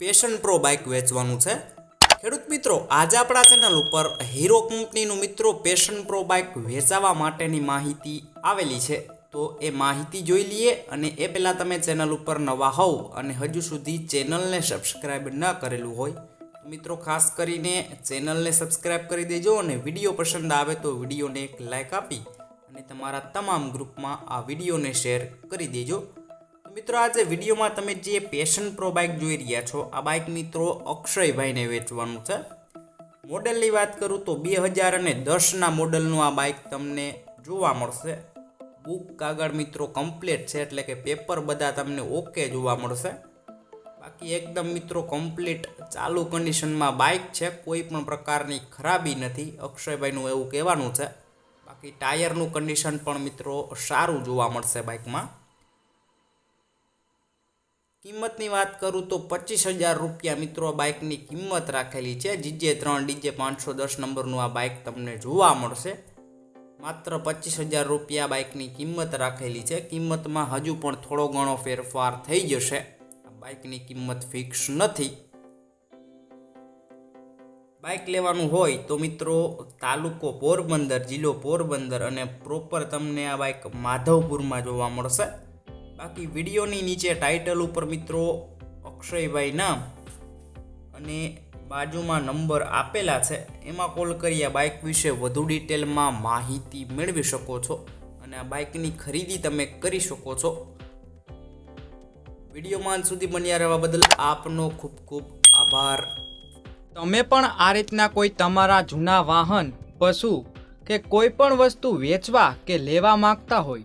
Passion pro bike વેચવાનું છે. ખેડૂત મિત્રો, આજે આપણા ચેનલ ઉપર હીરો કંપનીનું મિત્રો પેશન પ્રો બાઇક વેચાવા માટેની માહિતી આવેલી છે. તો એ માહિતી જોઈ લઈએ અને એ પહેલાં તમે ચેનલ ઉપર નવા હોવ અને હજુ સુધી ચેનલને સબસ્ક્રાઇબ ન કરેલું હોય મિત્રો ખાસ કરીને ચેનલને સબસ્ક્રાઇબ કરી દેજો અને વીડિયો પસંદ આવે તો વિડીયોને એક લાઇક આપી અને તમારા તમામ ગ્રુપમાં આ વિડીયોને શેર કરી દેજો. મિત્રો, આજે વિડીયોમાં તમે જે પેશન પ્રો બાઇક જોઈ રહ્યા છો, આ બાઇક મિત્રો અક્ષયભાઈને વેચવાનું છે. મોડલની વાત કરું તો બે હજાર અને દસના મોડલનું આ બાઇક તમને જોવા મળશે. બુક કાગળ મિત્રો કમ્પ્લીટ છે, એટલે કે પેપર બધા તમને ઓકે જોવા મળશે. બાકી એકદમ મિત્રો કમ્પ્લીટ ચાલુ કન્ડિશનમાં બાઇક છે, કોઈ પણ પ્રકારની ખરાબી નથી, અક્ષયભાઈનું એવું કહેવાનું છે. બાકી ટાયરનું કન્ડિશન પણ મિત્રો સારું જોવા મળશે બાઇકમાં કિંમતની વાત કરું તો પચીસ હજાર રૂપિયા મિત્રો બાઇકની કિંમત રાખેલી છે. જીજે ત્રણ, ડીજે પાંચસો, દસ નંબરનું આ બાઇક તમને જોવા મળશે. માત્ર પચીસ હજાર રૂપિયા બાઇકની કિંમત રાખેલી છે. કિંમતમાં હજુ પણ થોડો ઘણો ફેરફાર થઈ જશે. બાઇકની કિંમત ફિક્સ નથી. બાઇક લેવાનું હોય તો મિત્રો તાલુકો પોરબંદર, જિલ્લો પોરબંદર અને પ્રોપર તમને આ બાઇક માધવપુરમાં જોવા મળશે. બાકી વિડીયોની નીચે ટાઇટલ ઉપર મિત્રો અક્ષયભાઈ નામ અને બાજુમાં નંબર આપેલા છે, એમાં કોલ કરી આ બાઇક વિશે વધુ ડિટેલમાં માહિતી મેળવી શકો છો અને આ બાઇકની ખરીદી તમે કરી શકો છો. વિડીયોમાં સુધી બન્યા રહેવા બદલ આપનો ખૂબ ખૂબ આભાર. તમે પણ આ રીતના કોઈ તમારા જૂના વાહન, પશુ કે કોઈ પણ વસ્તુ વેચવા કે લેવા માંગતા હોય